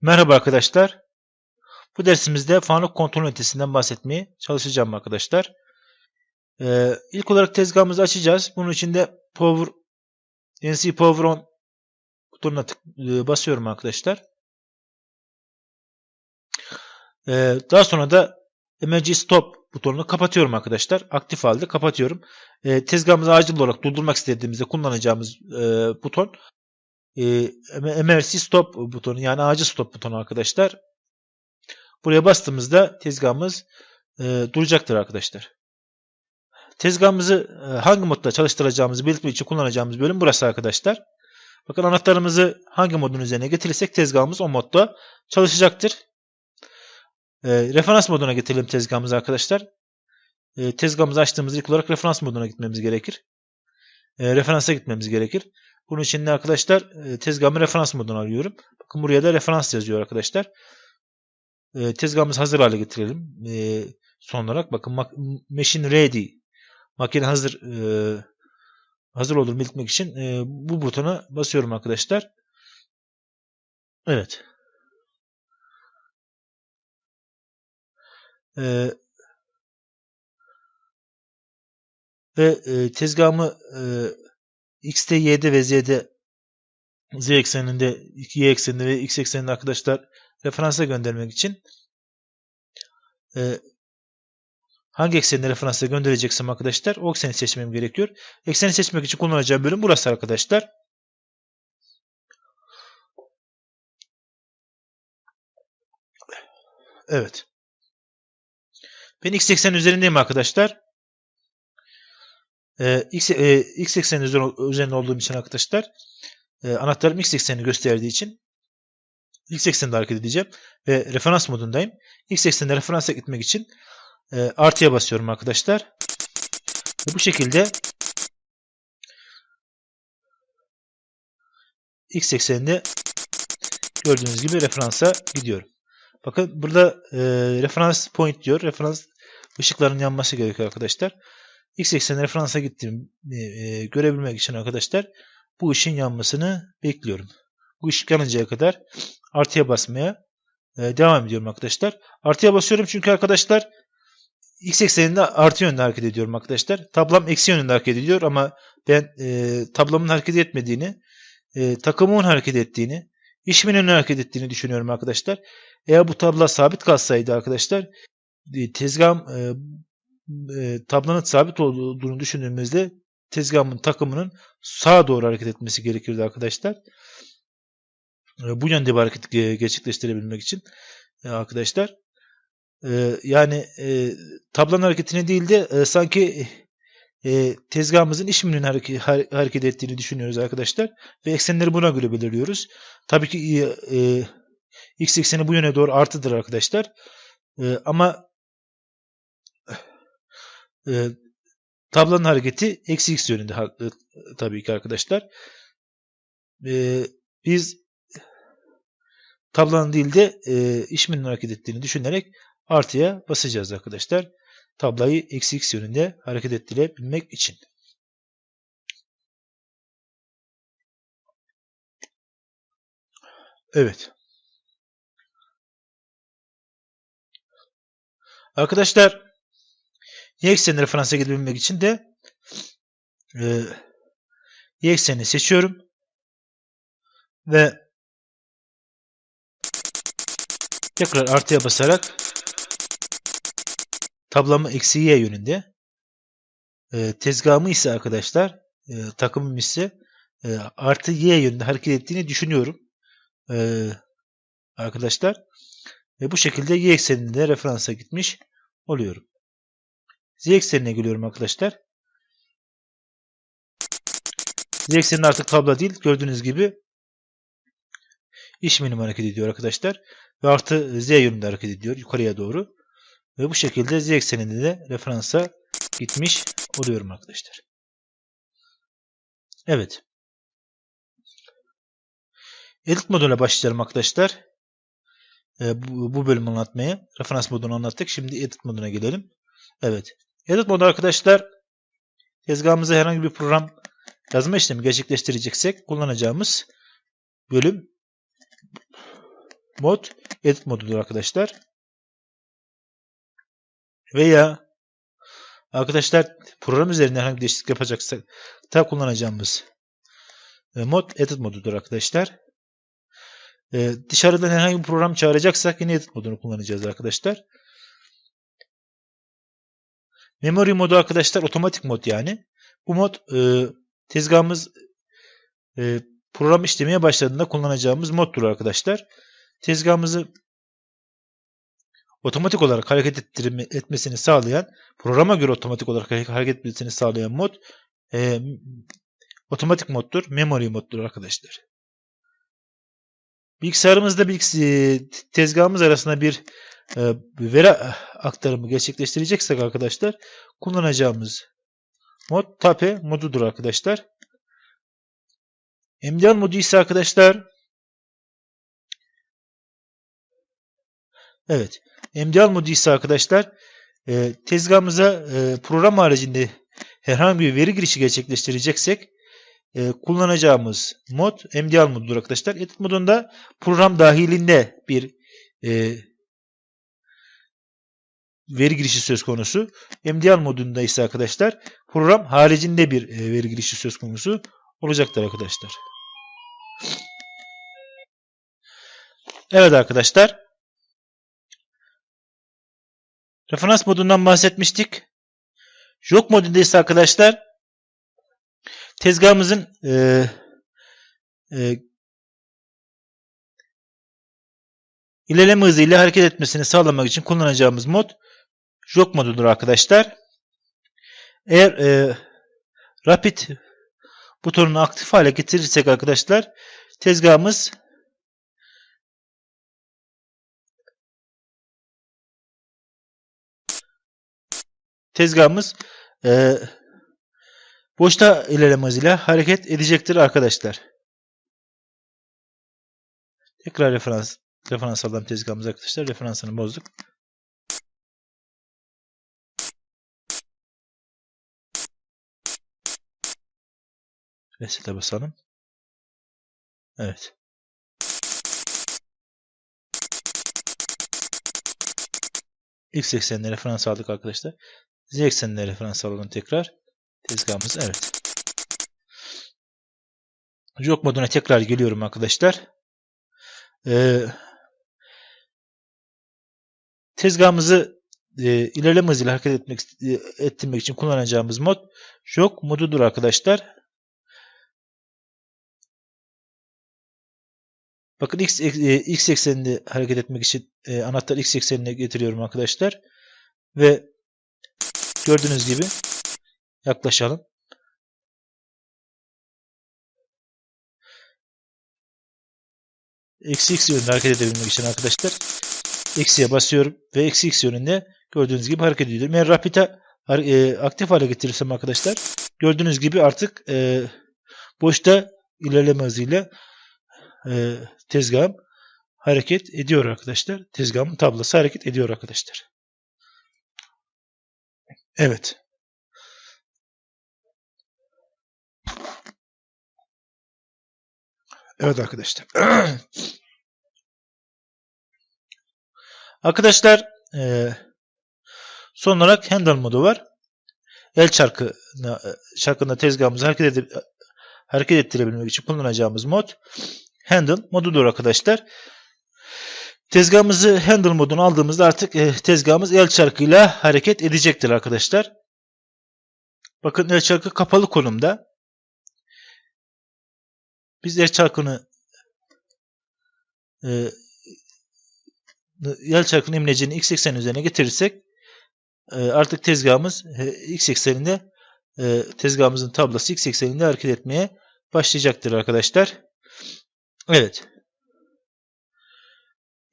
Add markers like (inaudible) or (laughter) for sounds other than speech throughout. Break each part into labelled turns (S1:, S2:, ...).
S1: Merhaba arkadaşlar. Bu dersimizde fanlık kontrol ünitesinden bahsetmeye çalışacağım arkadaşlar. Ee, ilk olarak tezgahımızı açacağız. Bunun için de Power NC Power On butonuna tık, e, basıyorum arkadaşlar. Ee, daha sonra da Emergency Stop butonunu kapatıyorum arkadaşlar. Aktif halde kapatıyorum. Ee, tezgahımızı acil olarak durdurmak istediğimizde kullanacağımız e, buton e, emergency stop butonu yani acil stop butonu arkadaşlar. Buraya bastığımızda tezgahımız e, duracaktır arkadaşlar. Tezgahımızı e, hangi modda çalıştıracağımızı belirtmek için kullanacağımız bölüm burası arkadaşlar. Bakın anahtarımızı hangi modun üzerine getirirsek tezgahımız o modda çalışacaktır. E, referans moduna getirelim tezgahımızı arkadaşlar. E, tezgahımızı açtığımızda ilk olarak referans moduna gitmemiz gerekir. E, referansa gitmemiz gerekir. Bunun için de arkadaşlar e, tezgahımı referans moduna alıyorum. Bakın buraya da referans yazıyor arkadaşlar. E, tezgahımızı hazır hale getirelim. E, son olarak bakın machine ready. Makine hazır e, hazır olur belirtmek için e, bu butona basıyorum arkadaşlar. Evet. Ve e, tezgahımı x'te, y'de ve z'de z ekseninde, y ekseninde ve x ekseninde arkadaşlar referansa göndermek için e, hangi ekseni referansa göndereceksem arkadaşlar o ekseni seçmem gerekiyor. Ekseni seçmek için kullanacağım bölüm burası arkadaşlar. Evet. Ben x eksen üzerindeyim arkadaşlar. Ee, x, e, x eksenin üzerinde olduğum için arkadaşlar e, anahtarım x eksenini gösterdiği için x ekseninde hareket edeceğim ve referans modundayım. x eksenine referansa gitmek için e, artıya basıyorum arkadaşlar. Ve bu şekilde x ekseninde gördüğünüz gibi referansa gidiyorum. Bakın burada e, referans point diyor. Referans ışıkların yanması gerekiyor arkadaşlar. X eksenine referansa gittiğimi e, görebilmek için arkadaşlar bu ışın yanmasını bekliyorum. Bu ışık yanıncaya kadar artıya basmaya e, devam ediyorum arkadaşlar. Artıya basıyorum çünkü arkadaşlar x ekseninde artı yönde hareket ediyorum arkadaşlar. Tablam eksi yönünde hareket ediyor ama ben e, tablamın hareket etmediğini, e, takımın hareket ettiğini, işimin hareket ettiğini düşünüyorum arkadaşlar. Eğer bu tabla sabit kalsaydı arkadaşlar e, tezgahım e, e, tablonun sabit olduğunu düşündüğümüzde tezgahımın takımının sağa doğru hareket etmesi gerekirdi arkadaşlar. E, bu yönde bir hareket gerçekleştirebilmek için e, arkadaşlar. E, yani e, tablonun hareketine değil de e, sanki e, tezgahımızın iş hareket, hareket ettiğini düşünüyoruz arkadaşlar. Ve eksenleri buna göre belirliyoruz. Tabii ki e, e, x ekseni bu yöne doğru artıdır arkadaşlar. E, ama e, tablonun hareketi eksi x yönünde e, tabii ki arkadaşlar. E, biz tablonun değil de e, işminin hareket ettiğini düşünerek artıya basacağız arkadaşlar. Tablayı eksi x yönünde hareket ettirebilmek için. Evet. Arkadaşlar y eksenine referansa gidebilmek için de e, y eksenini seçiyorum. Ve tekrar artıya basarak tablamı eksi y yönünde e, tezgahımı ise arkadaşlar e, takımım ise e, artı y yönünde hareket ettiğini düşünüyorum. E, arkadaşlar. Ve bu şekilde y ekseninde referansa gitmiş oluyorum. Z eksenine geliyorum arkadaşlar. Z ekseninde artık tablo değil. Gördüğünüz gibi iş minim hareket ediyor arkadaşlar. Ve artı Z yönünde hareket ediyor yukarıya doğru. Ve bu şekilde Z ekseninde de referansa gitmiş oluyorum arkadaşlar. Evet. Edit moduna başlayalım arkadaşlar. Ee, bu, bu bölümü anlatmaya. Referans modunu anlattık. Şimdi edit moduna gelelim. Evet. Edit modu arkadaşlar tezgahımıza herhangi bir program yazma işlemi gerçekleştireceksek kullanacağımız bölüm mod edit modudur arkadaşlar. Veya arkadaşlar program üzerinde herhangi bir değişiklik yapacaksak da kullanacağımız e, mod edit modudur arkadaşlar. E, dışarıdan herhangi bir program çağıracaksak yine edit modunu kullanacağız arkadaşlar. Memory modu arkadaşlar otomatik mod yani. Bu mod e, tezgahımız e, program işlemeye başladığında kullanacağımız moddur arkadaşlar. Tezgahımızı otomatik olarak hareket ettirme, etmesini sağlayan, programa göre otomatik olarak hareket etmesini sağlayan mod e, otomatik moddur, memory moddur arkadaşlar. Bilgisayarımızda bilgis tezgahımız arasında bir e, veri aktarımı gerçekleştireceksek arkadaşlar kullanacağımız mod tape modudur arkadaşlar. MDL modu ise arkadaşlar Evet. MDL modu ise arkadaşlar e, tezgahımıza e, program haricinde herhangi bir veri girişi gerçekleştireceksek e, kullanacağımız mod MDL modudur arkadaşlar. Edit modunda program dahilinde bir veri girişi söz konusu. MDL modunda ise arkadaşlar program haricinde bir e, veri girişi söz konusu olacaktır arkadaşlar. Evet arkadaşlar. Referans modundan bahsetmiştik. Yok modunda ise arkadaşlar tezgahımızın e, e, ilerleme hızıyla hareket etmesini sağlamak için kullanacağımız mod jog modudur arkadaşlar. Eğer e, rapid butonunu aktif hale getirirsek arkadaşlar tezgahımız tezgahımız e, boşta ilerleme hızıyla hareket edecektir arkadaşlar. Tekrar referans referans alalım tezgahımız arkadaşlar. Referansını bozduk. Reset'e basalım. Evet. X eksenine referans aldık arkadaşlar. Z eksenine referans alalım tekrar. Tezgahımız evet. Jog moduna tekrar geliyorum arkadaşlar. Ee, tezgahımızı e, ilerleme hızıyla hareket etmek, e, ettirmek için kullanacağımız mod jog modudur arkadaşlar. Bakın x, e, x ekseninde hareket etmek için e, anahtar x eksenine getiriyorum arkadaşlar. Ve gördüğünüz gibi yaklaşalım. Eksi x yönünde hareket edebilmek için arkadaşlar eksiye basıyorum ve eksi x yönünde gördüğünüz gibi hareket ediyorum. Eğer rapid'e e, aktif hale getirirsem arkadaşlar gördüğünüz gibi artık e, boşta ilerleme hızıyla e, tezgahım hareket ediyor arkadaşlar. Tezgahımın tablosu hareket ediyor arkadaşlar. Evet. Evet arkadaşlar. (clears throat) arkadaşlar e, son olarak handle modu var. El çarkı çarkında tezgahımızı hareket, edip, hareket ettirebilmek için kullanacağımız mod handle modudur arkadaşlar. Tezgahımızı handle modunu aldığımızda artık e, tezgahımız el çarkıyla hareket edecektir arkadaşlar. Bakın el çarkı kapalı konumda. Biz el çarkını e, el çarkının imlecini x eksen üzerine getirirsek e, artık tezgahımız x ekseninde e, tezgahımızın tablası x ekseninde hareket etmeye başlayacaktır arkadaşlar. Evet.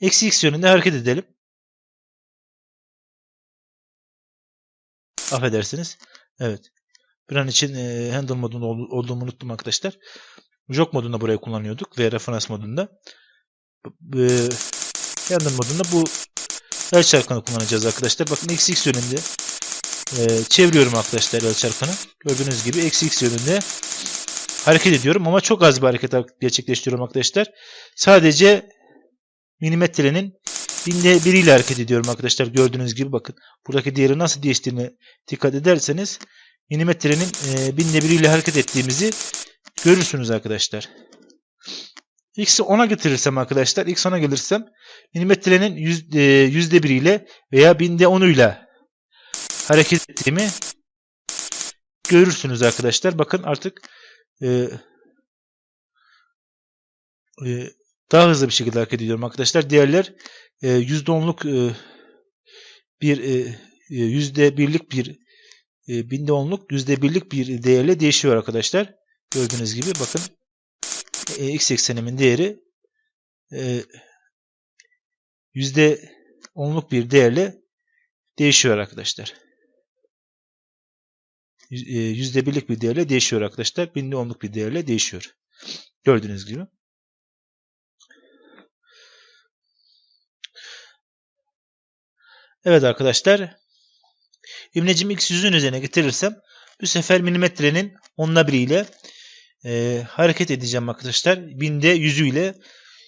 S1: Eksi x yönünde hareket edelim. Affedersiniz. Evet. Bir an için e, handle modunda ol, olduğumu unuttum arkadaşlar. Jog modunda burayı kullanıyorduk ve referans modunda. E, handle modunda bu el çarkını kullanacağız arkadaşlar. Bakın eksi x yönünde e, çeviriyorum arkadaşlar el çarkını. Gördüğünüz gibi eksi x yönünde hareket ediyorum ama çok az bir hareket gerçekleştiriyorum arkadaşlar. Sadece milimetrenin binde biriyle hareket ediyorum arkadaşlar. Gördüğünüz gibi bakın. Buradaki değeri nasıl değiştiğine dikkat ederseniz milimetrenin e, binde biriyle hareket ettiğimizi görürsünüz arkadaşlar. X'i 10'a getirirsem arkadaşlar, X 10'a gelirsem milimetrenin yüzde, yüzde biriyle veya binde 10'uyla hareket ettiğimi görürsünüz arkadaşlar. Bakın artık e, e, daha hızlı bir şekilde hareket ediyorum arkadaşlar. Diğerler e, yüzde onluk e, bir e, e, yüzde birlik bir e, binde onluk yüzde birlik bir değerle değişiyor arkadaşlar. Gördüğünüz gibi bakın e, x eksenimin değeri e, yüzde onluk bir değerle değişiyor arkadaşlar. E, Yüzde birlik bir değerle değişiyor arkadaşlar. Binde onluk bir değerle değişiyor. Gördüğünüz gibi. Evet arkadaşlar. İmlecimi x yüzün üzerine getirirsem bu sefer milimetrenin onla biriyle e, hareket edeceğim arkadaşlar. Binde yüzüyle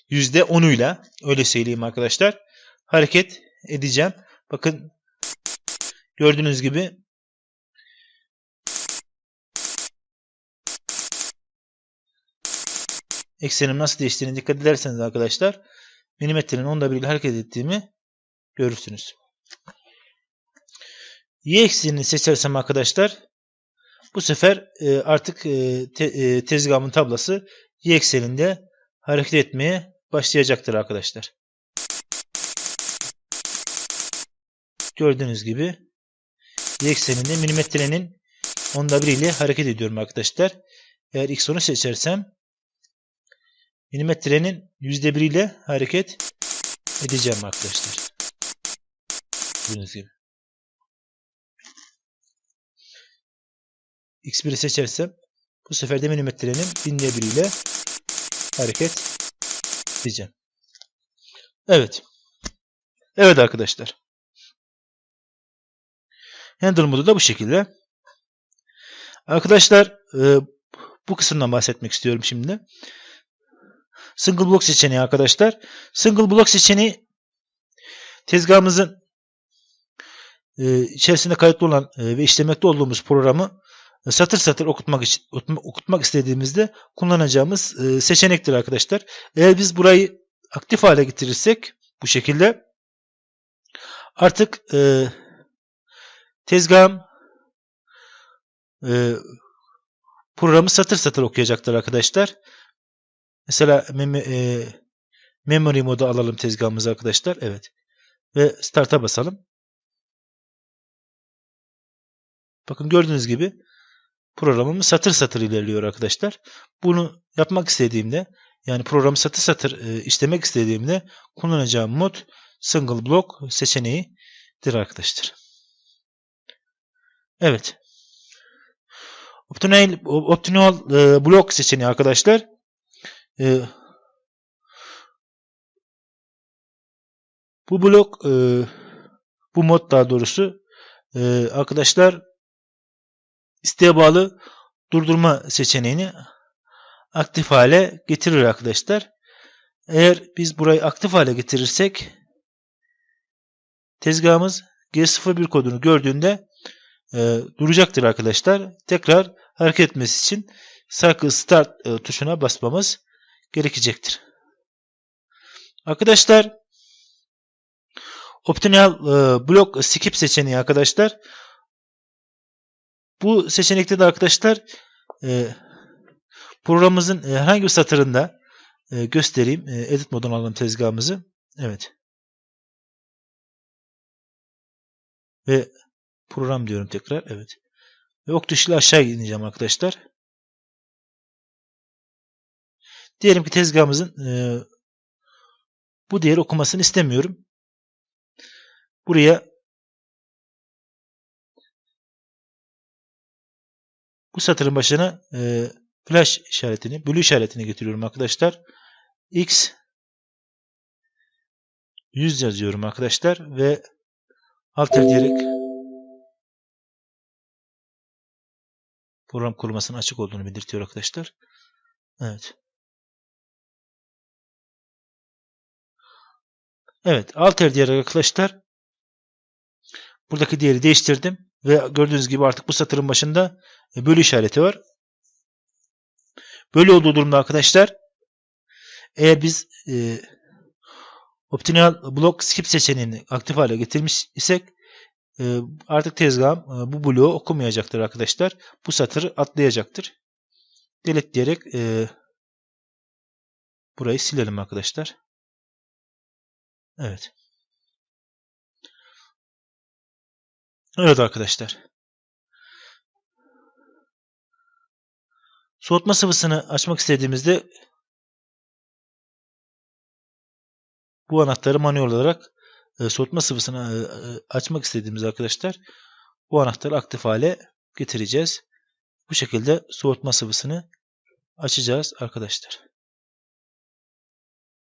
S1: yüzde onuyla öyle söyleyeyim arkadaşlar. Hareket edeceğim. Bakın gördüğünüz gibi eksenim nasıl değiştiğine dikkat ederseniz arkadaşlar milimetrenin onda biriyle hareket ettiğimi görürsünüz. Y eksenini seçersem arkadaşlar bu sefer e, artık e, te, e, tezgahımın tablası y ekseninde hareket etmeye başlayacaktır arkadaşlar. Gördüğünüz gibi y ekseninde milimetrenin onda bir ile hareket ediyorum arkadaşlar. Eğer x onu seçersem milimetrenin yüzde bir ile hareket edeceğim arkadaşlar. Gördüğünüz gibi. X1'i seçersem bu sefer de milimetrenin binde biriyle hareket edeceğim. Evet. Evet arkadaşlar. Handle modu da bu şekilde. Arkadaşlar e, bu kısımdan bahsetmek istiyorum şimdi. Single block seçeneği arkadaşlar. Single block seçeneği tezgahımızın e, içerisinde kayıtlı olan e, ve işlemekte olduğumuz programı satır satır okutmak için okutmak istediğimizde kullanacağımız e, seçenektir arkadaşlar. Eğer biz burayı aktif hale getirirsek bu şekilde artık e, tezgahım e, programı satır satır okuyacaktır arkadaşlar. Mesela mem e, memory modu alalım tezgahımıza arkadaşlar. Evet. Ve start'a basalım. Bakın gördüğünüz gibi programım satır satır ilerliyor arkadaşlar. Bunu yapmak istediğimde yani programı satır satır e, işlemek istediğimde kullanacağım mod single block seçeneğidir arkadaşlar. Evet. Optional, optional e, block seçeneği arkadaşlar. E, bu blok e, bu mod daha doğrusu e, arkadaşlar isteğe bağlı durdurma seçeneğini aktif hale getirir arkadaşlar. Eğer biz burayı aktif hale getirirsek tezgahımız G01 kodunu gördüğünde e, duracaktır arkadaşlar. Tekrar hareket etmesi için Cycle Start e, tuşuna basmamız gerekecektir. Arkadaşlar Optional e, Block Skip seçeneği arkadaşlar bu seçenekte de arkadaşlar e, programımızın e, herhangi bir satırında e, göstereyim. E, edit modunu alalım tezgahımızı. Evet. Ve program diyorum tekrar. Evet. Ve ok tuşuyla aşağı ineceğim arkadaşlar. Diyelim ki tezgahımızın e, bu değeri okumasını istemiyorum. Buraya Bu satırın başına e, flash işaretini, bölü işaretini getiriyorum arkadaşlar. X 100 yazıyorum arkadaşlar ve alt diyerek program kurulmasının açık olduğunu belirtiyor arkadaşlar. Evet. Evet. Alt el diyerek arkadaşlar buradaki değeri değiştirdim. Ve gördüğünüz gibi artık bu satırın başında e, bölü işareti var. Böyle olduğu durumda arkadaşlar eğer biz e, optional block skip seçeneğini aktif hale getirmiş isek e, artık tezgahım e, bu bloğu okumayacaktır arkadaşlar. Bu satırı atlayacaktır. Delete diyerek e, burayı silelim arkadaşlar. Evet. Evet arkadaşlar. Soğutma sıvısını açmak istediğimizde bu anahtarı manuel olarak e, soğutma sıvısını e, e, açmak istediğimiz arkadaşlar bu anahtarı aktif hale getireceğiz. Bu şekilde soğutma sıvısını açacağız arkadaşlar.